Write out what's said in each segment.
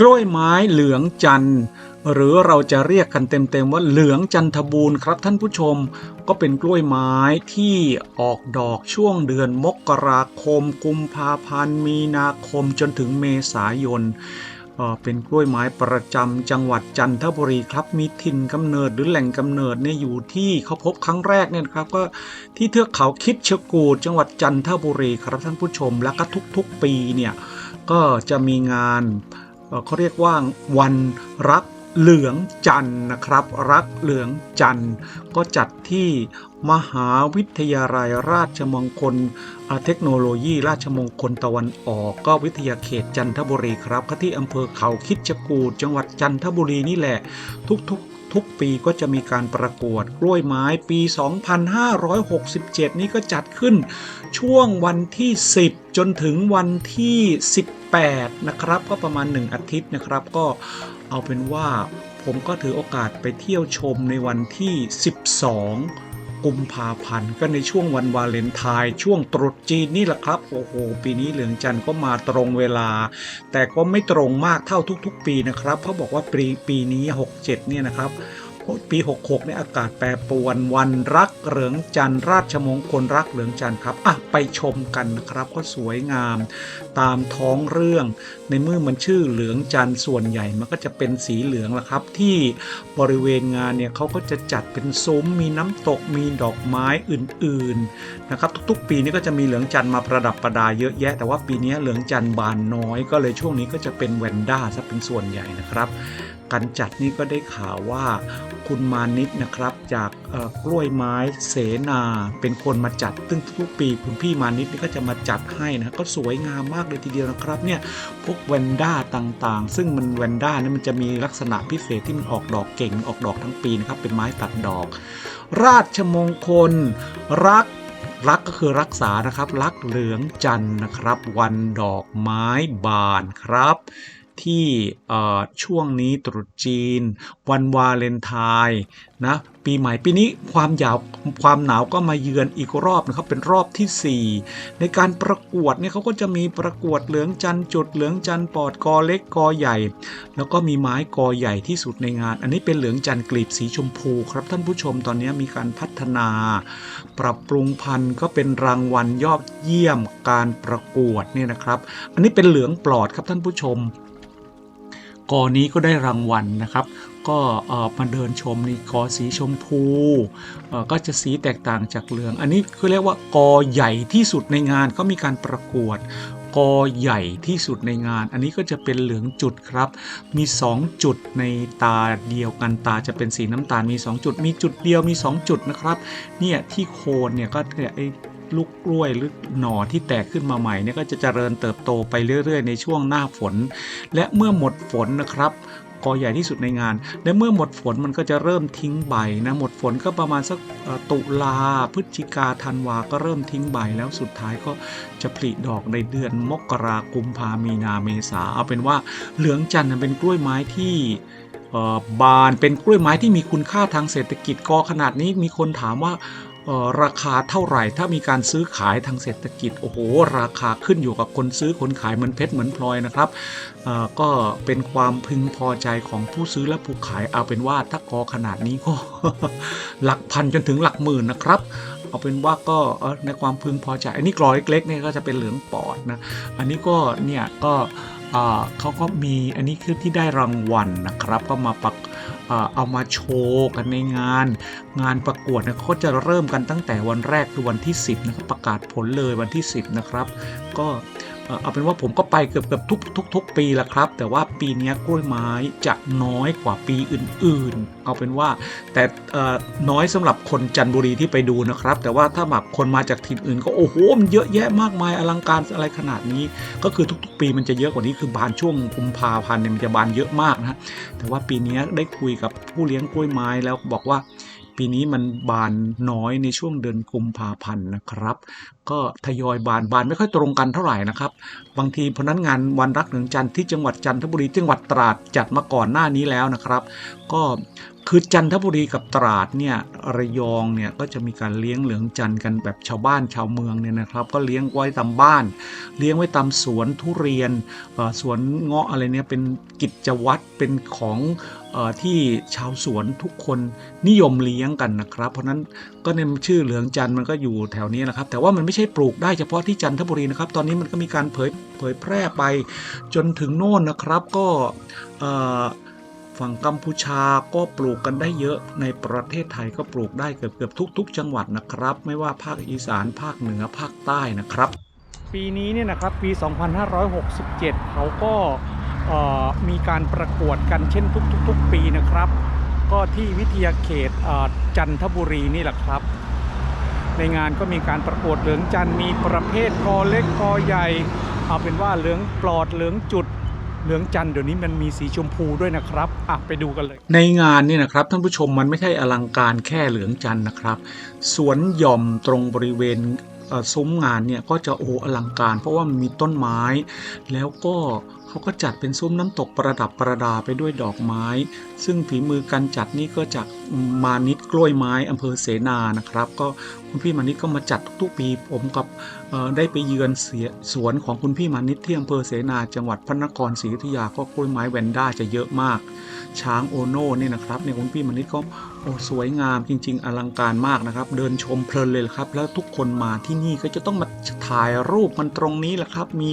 กล้วยไม้เหลืองจันทร์หรือเราจะเรียกกันเต็มๆว่าเหลืองจันทบูรณ์ครับท่านผู้ชม ก็เป็นกล้วยไม้ที่ออกดอกช่วงเดือนมกราคม กุมภาพันธ์ มีนาคมจนถึงเมษายนเป็นกล้วยไม้ประจำจังหวัดจันทบุรีครับมีถิ่นกำเนิดหรือแหล่งกำเนิดเนี่ยอยู่ที่เขาพบครั้งแรกเนี่ยครับก็ที่เทือกเขาคิดชกูดจังหวัดจันทบุรีครับท่านผู้ชมแล้วก็ทุกๆปีเนี่ยก็จะมีงาน เขาเรียกว่าวันรักเหลืองจันนะครับ รักเหลืองจันก็จัดที่มหาวิทยาลัยราชมงคลอ่าเทคโนโลยี ราชมงคลตะวันออก ก็วิทยาเขตจันทบุรีครับที่อำเภอเขาคิดจกูดจังหวัดจันทบุรีนี่แหละ ทุกๆ ทุกปีก็จะมีการประกวดกล้วยไม้ปี 2567 นี้ก็จัดขึ้นช่วงวันที่ 10 จนถึงวันที่ 18 นะครับ ก็ประมาณ 1 อาทิตย์นะครับ ก็เอาเป็นว่าผมก็ถือโอกาสไปเที่ยวชมในวันที่ 12 กุมภาพันธ์ก็ในช่วงวันวาเลนไทน์ช่วงตรุษจีนนี่แหละครับ โอ้โห ปีนี้เหลืองจันทร์ก็มาตรงเวลา แต่ก็ไม่ตรงมากเท่าทุกๆ ปีนะครับเขาบอกว่าปีปีนี้ 67 เนี่ยนะครับ ปี66เนี่ยอากาศแปรปรวนวันรักเหลืองจันทร์ราชมงคลรักเหลืองจันทร์ครับอะไปชมกันนะครับก็สวยงามตามท้องเรื่อง ในเมื่อมันชื่อเหลืองจันทร์ส่วนใหญ่มันก็จะเป็นสีเหลืองละครับ ที่บริเวณงานเนี่ยเขาก็จะจัดเป็นซุ้มมีน้ำตกมีดอกไม้อื่นๆนะครับทุกๆ ปีนี้ก็จะมีเหลืองจันทร์มาประดับประดาเยอะแยะ แต่ว่าปีนี้เหลืองจันทร์บานน้อย ก็เลยช่วงนี้ก็จะเป็นแวนด้าซะเป็นส่วนใหญ่นะครับ การจัดนี่ก็ได้ข่าวว่าคุณมานิดนะครับจากกล้วยไม้เสนาเป็นคนมาจัดซึ่งทุกปีคุณพี่มานิดนี่ก็จะมาจัดให้นะก็สวยงามมากเลยทีเดียวนะครับเนี่ยพวกแวนด้าต่างๆ ซึ่งมันแวนด้านี่มันจะมีลักษณะพิเศษที่มันออกดอกเก่งออกดอกทั้งปีนะครับเป็นไม้ตัดดอก ราชมงคลรักรักก็คือรักษานะครับ รักเหลืองจันนะครับ วันดอกไม้บานครับ ที่ช่วงนี้ตรุษจีน วันวาเลนไทน์นะปีใหม่ปีนี้ความยาวความหนาวก็มาเยือนอีกรอบนะครับเป็นรอบทีสี่ 4 ในการประกวดเนี่ยเขาก็จะมีประกวดเหลืองจันจุดเหลืองจันปอดกอเล็กกอใหญ่ แล้วก็มีไม้กอใหญ่ที่สุดในงาน อันนี้เป็นเหลืองจันทร์กลีบสีชมพูครับท่านผู้ชมตอนนี้มีการพัฒนา ปรับปรุงพันธุ์ก็เป็นรางวัลยอดเยี่ยมการประกวดเนี่ยนะครับ อันนี้เป็นเหลืองปลอดครับท่านผู้ชม กอนี้ก็ได้รางวัลนะครับ ก็มาเดินชมนี่กอสีชมพูก็จะสีแตกต่างจากเหลือง อันนี้คือเรียกว่ากอใหญ่ที่สุดในงานก็มีการประกวดกอใหญ่ที่สุดในงาน อันนี้ก็จะเป็นเหลืองจุดครับ มี 2 จุดในตาเดียวกันตาจะเป็นสีน้ำตาลมี 2 จุด มีจุดเดียวมี 2 จุดนะครับ เนี่ยที่โคนเนี่ยก็เนี่ยไอ ลูกกล้วยหรือหน่อที่แตกขึ้นมาใหม่เนี่ยก็จะเจริญเติบโตไปเรื่อย ๆ ในช่วงหน้าฝน และเมื่อหมดฝนนะครับกอใหญ่ที่สุดในงาน และเมื่อหมดฝนมันก็จะเริ่มทิ้งใบนะ หมดฝนก็ประมาณสักตุลาพฤศจิกาธันวาก็เริ่มทิ้งใบแล้วสุดท้ายก็จะผลิดอกในเดือนมกรากุมภามีนาเมษาเอาเป็นว่าเหลืองจันทร์เป็นกล้วยไม้ที่บานเป็นกล้วยไม้ที่มีคุณค่าทางเศรษฐกิจกอขนาดนี้มีคนถามว่า ราคาเท่าไหร่ ถ้ามีการซื้อขายทางเศรษฐกิจโอ้โหราคาขึ้นอยู่กับคนซื้อคนขายเหมือนเพชรเหมือนพลอยนะครับก็เป็นความพึงพอใจของผู้ซื้อและผู้ขายเอาเป็นว่าถ้ากอขนาดนี้ก็หลักพันจนถึงหลักหมื่นนะครับเอาเป็นว่าก็ในความพึงพอใจ อันนี้กรอเล็กๆเนี่ยก็จะเป็นเหลืองปอดนะ อันนี้ก็เนี่ยก็เอ่อเขาก็มีอันนี้คือที่ได้รางวัลนะครับ ก็มาปัก เอามาโชว์กันในงาน งานประกวดเนี่ยเขาจะเริ่มกันตั้งแต่วันแรกคือวันที่ 10นะครับประกาศผลเลยวันที่ 10 นะครับ ก็ เอาเป็นว่าผมก็ไปเกือบเกือบทุกทุกทุกปีละครับ แต่ว่าปีนี้กล้วยไม้จะน้อยกว่าปีอื่นๆ เอาเป็นว่าแต่น้อยสำหรับคนจันทบุรีที่ไปดูนะครับ แต่ว่าถ้าแบบคนมาจากถิ่นอื่นก็โอ้โหมันเยอะแยะมากมายอลังการอะไรขนาดนี้ ก็คือทุกๆ ปีมันจะเยอะกว่านี้คือบานช่วงกุมภาพันธ์เนี่ยมันจะบานเยอะมากนะแต่ว่าปีนี้ได้คุยกับผู้เลี้ยงกล้วยไม้แล้วบอกว่า ปีนี้มันบานน้อยในช่วงเดือนกุมภาพันธ์นะครับ ก็ทยอยบานบานไม่ค่อยตรงกันเท่าไหร่นะครับ บางทีเพราะนั้นงานวันรักหลืองจันทร์ที่จังหวัดจันทบุรีจังหวัดตราดจัดมาก่อนหน้านี้แล้วนะครับ ก็คือจันทบุรีกับตราดเนี่ยระยองเนี่ยก็จะมีการเลี้ยงเหลืองจันทร์กันแบบชาวบ้านชาวเมืองเนี่ยนะครับ ก็เลี้ยงไว้ตามบ้าน เลี้ยงไว้ตามสวนทุเรียนสวนเงาะอะไรเนี่ยเป็นกิจวัตรเป็นของ ที่ชาวสวนทุกคนนิยมเลี้ยงกันนะครับ เพราะนั้นก็ในชื่อเหลืองจันมันก็อยู่แถวนี้นะครับ แต่ว่ามันไม่ใช่ปลูกได้เฉพาะที่จันทบุรีนะครับ ตอนนี้มันก็มีการเผยเผยแพร่ไปจนถึงโน่นนะครับก็ฝั่งกัมพูชาก็ปลูกกันได้เยอะในประเทศไทยก็ปลูกได้เกือบเกือบทุก ๆ จังหวัดนะครับ ไม่ว่าภาคอีสานภาคเหนือภาคใต้นะครับ ปีนี้เนี่ยนะครับปี 2567 เขาก็ มีการประกวดกันเช่นทุกๆ ปีนะครับ ก็ที่วิทยาเขตจันทบุรีนี่แหละครับ ในงานก็มีการประกวดเหลืองจันมีประเภทกอเล็กกอใหญ่ เอาเป็นว่าเหลืองปลอดเหลืองจุดเหลืองจันเดี๋ยวนี้มันมีสีชมพูด้วยนะครับอะไปดูกันเลย ในงานนี่นะครับท่านผู้ชมมันไม่ใช่อลังการแค่เหลืองจันนะครับสวนหย่อมตรงบริเวณซุ้มงานเนี่ยก็จะโอ้อลังการ เพราะว่ามันมีต้นไม้ แล้วก็ เขาก็จัดเป็นซุ้มน้ำตกประดับประดาไปด้วยดอกไม้ซึ่งฝีมือการจัดนี่ก็จากมานิดกล้วยไม้อำเภอเสนานะครับ ก็คุณพี่มานิดก็มาจัดทุกๆปีผมกับได้ไปเยือนเสียสวนของคุณพี่มานิดที่อำเภอเสนา จังหวัดพระนครศรีอยุธยาก็กล้วยไม้แวนด้าจะเยอะมาก ช้างโอโน่เนี่ยนะครับเนี่ยคุณพี่มานิดก็โอ้สวยงามจริง ๆ อลังการมากนะครับ เดินชมเพลินเลยครับ แล้วทุกคนมาที่นี่ก็จะต้องมาถ่ายรูปมันตรงนี้แหละครับ มี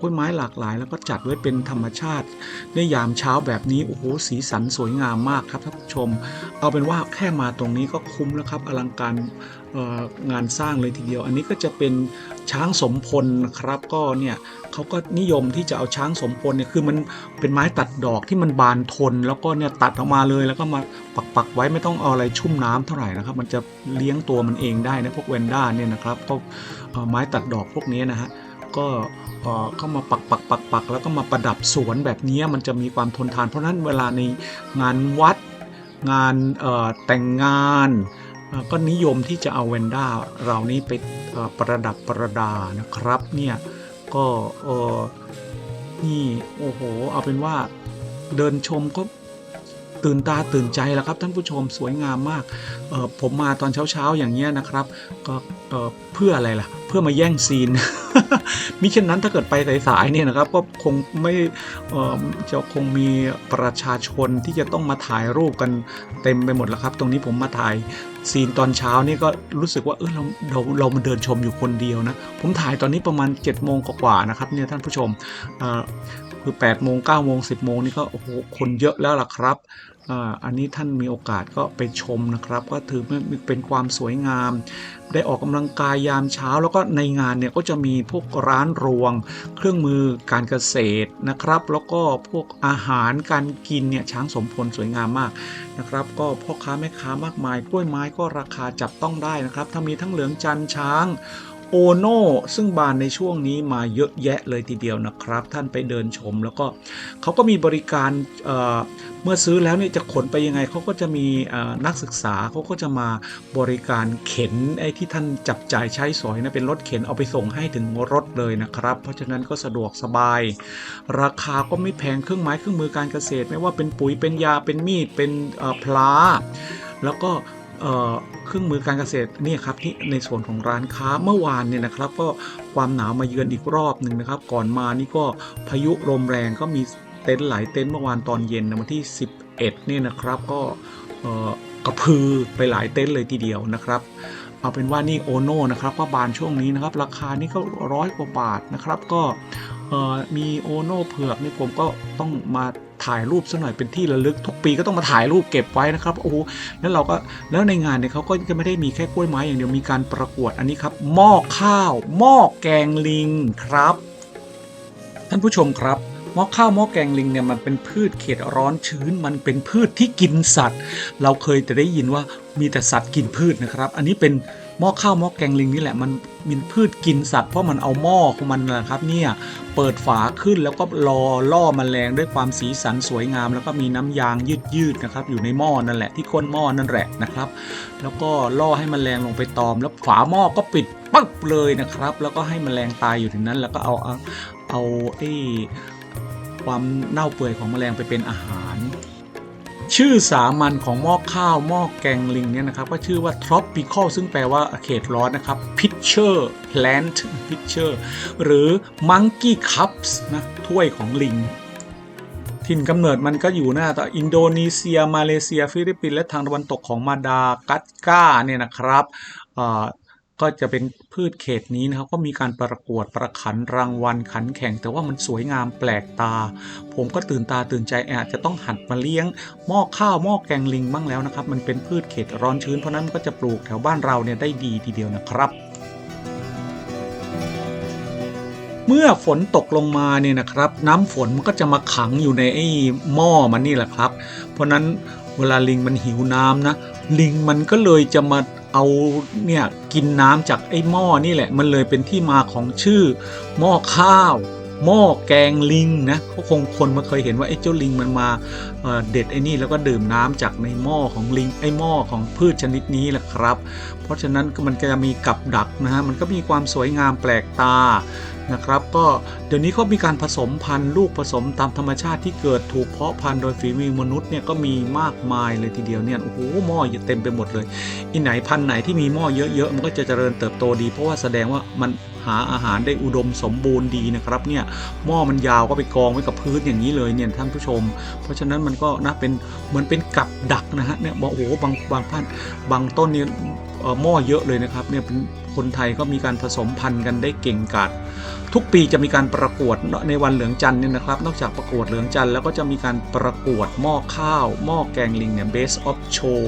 กล้วยไม้หลากหลาย แล้วก็จัดไว้เป็นธรรมชาติในยามเช้าแบบนี้โอ้โหสีสันสวยงามมากครับท่านผู้ชม เอาเป็นว่าแค่มาตรงนี้ก็คุ้มแล้วครับอลังการงานสร้างเลยทีเดียว อันนี้ก็จะเป็นช้างสมพลนะครับ ก็เนี่ยเขาก็นิยมที่จะเอาช้างสมพลเนี่ยคือมันเป็นไม้ตัดดอกที่มันบานทน แล้วก็เนี่ยตัดออกมาเลยแล้วก็มาปักปักๆไว้ไม่ต้องเอาอะไรชุ่มน้ำเท่าไหร่นะครับ มันจะเลี้ยงตัวมันเองได้นะพวกแวนด้าเนี่ยนะครับก็ไม้ตัดดอกพวกนี้นะฮะ ก็เออเข้ามาปักปักปักปักแล้วก็มาประดับสวนแบบนี้มันจะมีความทนทาน เพราะนั้นเวลาในงานวัดงานแต่งงานก็นิยมที่จะเอาแวนด้าเรานี้ไปประดับประดานะครับเนี่ยก็นี่โอ้โหเอาเป็นว่าเดินชมก็ ตื่นตาตื่นใจแล้วครับท่านผู้ชมสวยงามมาก ผมมาตอนเช้าๆอย่างเงี้ยนะครับ ก็เพื่ออะไรล่ะ เพื่อมาแย่งซีน มิเช่นนั้นถ้าเกิดไปสายๆเนี่ยนะครับก็คงไม่จะคงมีประชาชนที่จะต้องมาถ่ายรูปกันเต็มไปหมดแล้วครับ ตรงนี้ผมมาถ่ายซีนตอนเช้านี่ก็รู้สึกว่าเออเราเราเรามาเดินชมอยู่คนเดียวนะ ผมถ่ายตอนนี้ประมาณ7จ็ดโมงกว่าๆนะครับเนี่ยท่านผู้ชมคือ8ปดโมงเก้าโมงสิบโมงนี่ก็โอ้โหคนเยอะแล้วล่ะครับ อันนี้ท่านมีโอกาสก็ไปชมนะครับ ก็ถือเป็นความสวยงาม ได้ออกกำลังกายยามเช้า แล้วก็ในงานเนี่ยก็จะมีพวกร้านรวง เครื่องมือการเกษตรนะครับ แล้วก็พวกอาหารการกินเนี่ยช้างสมพลสวยงามมากนะครับ ก็พ่อค้าแม่ค้ามากมายกล้วยไม้ก็ราคาจับต้องได้นะครับ ถ้ามีทั้งเหลืองจันช้าง โอโน่ซึ่งบานในช่วงนี้มาเยอะแยะเลยทีเดียวนะครับ ท่านไปเดินชม แล้วก็เขาก็มีบริการเเมื่อซื้อแล้วเนี่ยจะขนไปยังไงเขาก็จะมีนักศึกษาเขาก็จะมาบริการเข็นไอ้ที่ท่านจับจ่ายใช้สอยนะเป็นรถเข็นเอาไปส่งให้ถึงรถเลยนะครับ เพราะฉะนั้นก็สะดวกสบาย ราคาก็ไม่แพงเครื่องไม้เครื่องมือการเกษตร ไม่ว่าเป็นปุ๋ยเป็นยาเป็นมีดเป็นพลาแล้วก็ เครื่องมือการเกษตรนี่ครับที่ในส่วนของร้านค้าเมื่อวานเนี่ยนะครับ ก็ความหนาวมาเยือนอีกรอบหนึ่งนะครับ ก่อนมานี่ก็พายุลมแรงก็มีเต็นท์หลายเต็นท์เมื่อวานตอนเย็นนะวันที่ 11เนี่ยนะครับก็กระพือไปหลายเต็นท์เลยทีเดียวนะครับเอาเป็นว่านี่โอโน่นะครับก็บานช่วงนี้นะครับ ราคานี่ก็ร้อยกว่าบาทนะครับก็ ออมีโอโน่เผือกนี่ผมก็ต้องมาถ่ายรูปสักหน่อยเป็นที่ระลึกทุกปีก็ต้องมาถ่ายรูปเก็บไว้นะครับโอ้โหแล้วเราก็แล้วในงานเนี่ยเขาก็จะไม่ได้มีแค่กล้วยไม้อย่างเดียวมีการประกวดอันนี้ครับหม้อข้าวหม้อแกงลิงครับ ท่านผู้ชมครับหม้อข้าวหม้อแกงลิงเนี่ยมันเป็นพืชเขตร้อนชื้น มันเป็นพืชที่กินสัตว์ เราเคยแต่ได้ยินว่ามีแต่สัตว์กินพืชนะครับ อันนี้เป็น หม้อข้าวหม้อแกงลิงนี่แหละมันมีพืชกินสัตว์เพราะมันเอาหม้อของมันนะครับเนี่ยเปิดฝาขึ้นแล้วก็รอล่อมแมลงด้วยความสีสันสวยงาม แล้วก็มีน้ำยางยืดๆนะครับอยู่ในหม้อนั่นแหละที่ก้นหม้อนั่นแหละนะครับ แล้วก็ล่อให้มแมลงลงไปตอม แล้วฝาหม้อก็ปิดปึ๊บเลยนะครับ แล้วก็ให้มแมลงตายอยู่ถึงนั้น แล้วก็เอาเอาเอาไอ้ความเน่าเปื่อยของแมลงไปเป็นอาหาร ชื่อสามัญของหม้อข้าวหม้อแกงลิงเนี่ยนะครับก็ชื่อว่า tropical ซึ่งแปลว่าเขตร้อนนะครับ pitcher plant pitcher หรือ monkey cups นะถ้วยของลิง ถิ่นกำเนิดมันก็อยู่หน้าต่ออินโดนีเซีย มาเลเซีย ฟิลิปปินส์และทางตะวันตกของมาดากัสการ์เนี่ยนะครับ ก็จะเป็นพืชเขตนี้นะครับก็มีการประกวดประขันรางวัลขันแข่ง แต่ว่ามันสวยงามแปลกตา ผมก็ตื่นตาตื่นใจอาจจะต้องหัดมาเลี้ยงหม้อข้าวหม้อแกงลิงบ้างแล้วนะครับ มันเป็นพืชเขตร้อนชื้นเพราะนั้นมันก็จะปลูกแถวบ้านเราเนี่ยได้ดีทีเดียวนะครับเมื่อฝนตกลงมาเนี่ยนะครับ น้ำฝนมันก็จะมาขังอยู่ในไอ้หม้อมันนี่แหละครับ เพราะนั้นเวลาลิงมันหิวน้ำนะ ลิงมันก็เลยจะมา เอาเนี่ยกินน้ำจากไอ้หม้อนี่แหละ มันเลยเป็นที่มาของชื่อ หม้อข้าว หม้อแกงลิงนะก็คงคนมาเคยเห็นว่าไอ้เจ้าลิงมันมาเเด็ดไอ้นี่แล้วก็ดื่มน้ำจากในหม้อของลิงไอ้หม้อของพืชชนิดนี้แหละครับ เพราะฉะนั้นก็มันก็จะมีกับดักนะฮะมันก็มีความสวยงามแปลกตานะครับ ก็เดี๋ยวนี้เขามีการผสมพันธุ์ลูกผสมตามธรรมชาติที่เกิดถูกเพาะพันธุ์โดยฝีมือมนุษย์เนี่ยก็มีมากมายเลยทีเดียวเนี่ยโอ้โหหม้อเต็มไปหมดเลยอีไหนพันธุ์ไหนที่มีหม้อเยอะๆมันก็จะเจริญเติบโตดี เพราะว่าแสดงว่ามันหาอาหารได้อุดมสมบูรณ์ดีนะครับเนี่ยหม้อมันยาวก็ไปกองไว้กับพื้นอย่างนี้เลยเนี่ยท่านผู้ชม เพราะฉะนั้นมันก็นะเป็นเหมือนเป็นกับดักนะฮะเนี่ยบอกโอ้โหบางบางพันธุ์บางต้นเนี่ยม่อหม้อเยอะเลยนะครับเนี่ยเป็น คนไทยก็มีการผสมพันธุ์กันได้เก่งกาจทุกปีจะมีการประกวดในวันเหลืองจันทร์เนี่ยนะครับ นอกจากประกวดเหลืองจันทร์แล้วก็จะมีการประกวดหม้อข้าวหม้อแกงลิงเนี่ย best of show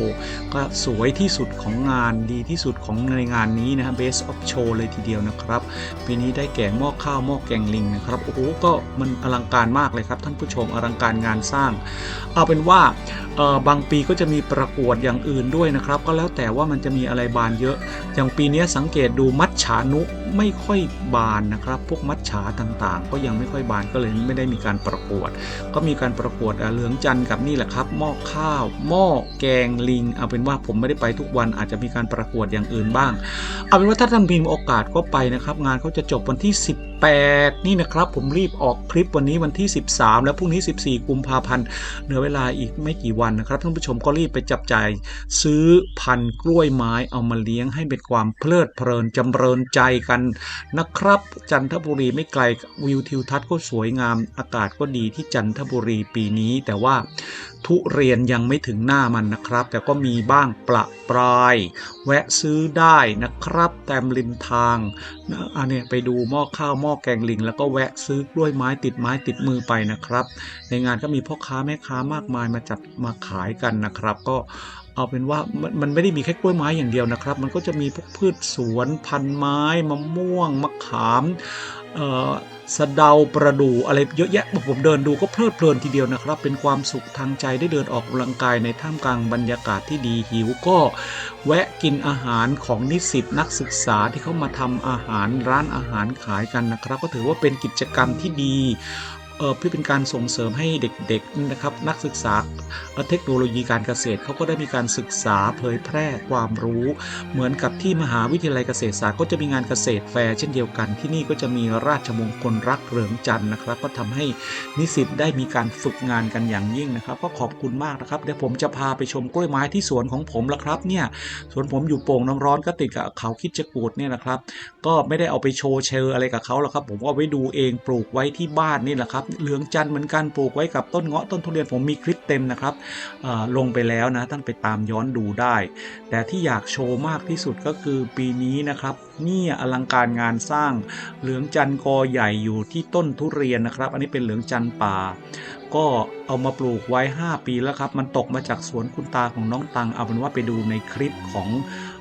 ก็สวยที่สุดของงานดีที่สุดของในงานนี้นะฮะ best of show เลยทีเดียวนะครับปีนี้ได้แก่หม้อข้าวหม้อแกงลิงนะครับโอ้โหก็มันอลังการมากเลยครับท่านผู้ชมอลังการงานสร้าง เอาเป็นว่าเออบางปีก็จะมีประกวดอย่างอื่นด้วยนะครับ ก็แล้วแต่ว่ามันจะมีอะไรบานเยอะอย่างปีนี้สังเกตดูมัดฉานุไม่ค่อยบานนะครับ พวกมัดฉาต่างๆ ก็ยังไม่ค่อยบานก็เลยไม่ได้มีการประกวด ก็มีการประกวดเหลืองจันทร์กับนี่แหละครับหม้อข้าว หม้อแกงลิง เอาเป็นว่าผมไม่ได้ไปทุกวันอาจจะมีการประกวดอย่างอื่นบ้าง เอาเป็นว่าถ้าท่านมีโอกาสก็ไปนะครับ งานเขาจะจบวันที่ 18นี่นะครับ ผมรีบออกคลิปวันนี้วันที่ 13 แล้วพรุ่งนี้ 14 กุมภาพันธ์เหลือเวลาอีกไม่กี่วันนะครับท่านผู้ชมก็รีบไปจับจ่ายซื้อพันธุ์กล้วยไม้เอามาเลี้ยงให้เป็นความเพลิดเพลินจำเริญใจกันนะครับ จันทบุรีไม่ไกลวิวทิวทัศน์ก็สวยงามอากาศก็ดีที่จันทบุรีปีนี้ แต่ว่าทุเรียนยังไม่ถึงหน้ามันนะครับ แต่ก็มีบ้างประปราย แวะซื้อได้นะครับ แตมริมทางนะอันนี้ไปดูหม้อข้าวหม้อแกงลิง แล้วก็แวะซื้อกล้วยไม้ติดไม้ติดมือไปนะครับ ในงานก็มีพ่อค้าแม่ค้ามากมายมาจัดมาขายกันนะครับ ก็ เอาเป็นว่ามันมันไม่ได้มีแค่กล้วยไม้อย่างเดียวนะครับ มันก็จะมีพวกพืชสวนพันไม้มะม่วงมะขามเอ่อสะเดาประดู่อะไรเยอะแยะผมเดินดูก็เพลิดเพลินทีเดียวนะครับ เป็นความสุขทางใจได้เดินออกกำลังกายในท่ามกลางบรรยากาศที่ดีหิวก็ แวะกินอาหารของนิสิตนักศึกษาที่เขามาทำอาหารร้านอาหารขายกันนะครับ ก็ถือว่าเป็นกิจกรรมที่ดี เพื่อเป็นการส่งเสริมให้เด็กๆนะครับนักศึกษาเทคโนโลยีการเกษตรเขาก็ได้มีการศึกษาเผยแพร่ความรู้ เหมือนกับที่มหาวิทยาลัยเกษตรศาสตร์ก็จะมีงานเกษตรแฟร์เช่นเดียวกัน ที่นี่ก็จะมีราชมงคลรักเหลืองจันทร์นะครับ ก็ทำให้นิสิตได้มีการฝึกงานกันอย่างยิ่งนะครับ ก็ขอบคุณมากนะครับเดี๋ยวผมจะพาไปชมกล้วยไม้ที่สวนของผมละครับเนี่ยสวนผมอยู่โป่งน้ำร้อนก็ติดกับเขาคิดจกูดเนี่ยนะครับ ก็ไม่ได้เอาไปโชว์เชอร์อะไรกับเขาหรอกครับ ผมก็เอาไว้ดูเองปลูกไว้ที่บ้านนี่แหละครับเหลืองจันทร์เหมือนกันปลูกไว้กับต้นเงาะต้นทุเรียนผมมีคลิปเต็มนะครับลงไปแล้วนะท่านไปตามย้อนดูได้ แต่ที่อยากโชว์มากที่สุดก็คือปีนี้นะครับเนี่ยอลังการงานสร้างเหลืองจันทร์กอใหญ่อยู่ที่ต้นทุเรียนนะครับ อันนี้เป็นเหลืองจันทร์ป่า ก็เอามาปลูกไว้ 5 ปีแล้วครับ มันตกมาจากสวนคุณตาของน้องตัง เอาเป็นว่าไปดูในคลิปของ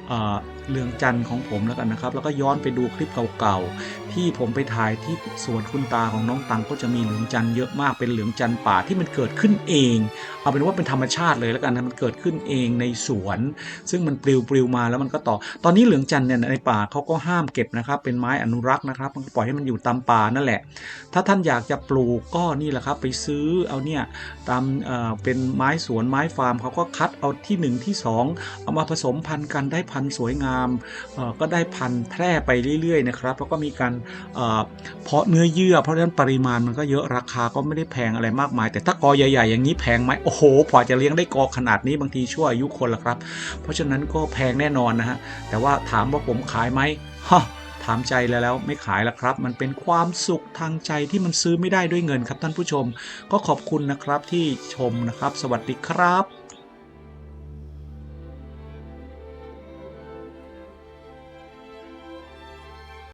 เอ่อเรืองจันทร์ของผมแล้วกันนะครับ แล้วก็ย้อนไปดูคลิปเก่าๆ ที่ผมไปถ่ายที่สวนคุณตาของน้องตังก็จะมีเหลืองจันเยอะมากเป็นเหลืองจันป่าที่มันเกิดขึ้นเอง เอาเป็นว่าเป็นธรรมชาติเลยแล้วกันนะมันเกิดขึ้นเองในสวน ซึ่งมันปลิวปลิวมาแล้วมันก็ต่อ ตอนนี้เหลืองจันเนี่ยในป่าเขาก็ห้ามเก็บนะครับ เป็นไม้อนุรักษ์นะครับมันปล่อยให้มันอยู่ตามป่านั่นแหละ ถ้าท่านอยากจะปลูกก็นี่แหละครับ ไปซื้อเอาเนี่ยตามเอ่อเป็นไม้สวนไม้ฟาร์มเขาก็คัดเอาที่หนึ่งที่สองเอามาผสมพันธุ์กันได้พันธุ์สวยงามเอ่อก็ได้พันธุ์แพร่ไปเรื่อยๆนะครับแล้วก็มีการเอ่อเพาะเนื้อเยื่อ เพราะฉะนั้นปริมาณมันก็เยอะราคาก็ไม่ได้แพงอะไรมากมาย แต่ถ้ากอใหญ่ๆอย่างนี้แพงไหมโอ้โหกว่าจะเลี้ยงได้กอขนาดนี้บางทีชั่วอายุคนละครับ เพราะฉะนั้นก็แพงแน่นอนนะฮะแต่ว่าถามว่าผมขายไหมฮะถามใจแล้วแล้วไม่ขายแล้วครับ มันเป็นความสุขทางใจที่มันซื้อไม่ได้ด้วยเงินครับท่านผู้ชม ก็ขอบคุณนะครับที่ชมนะครับ สวัสดีครับ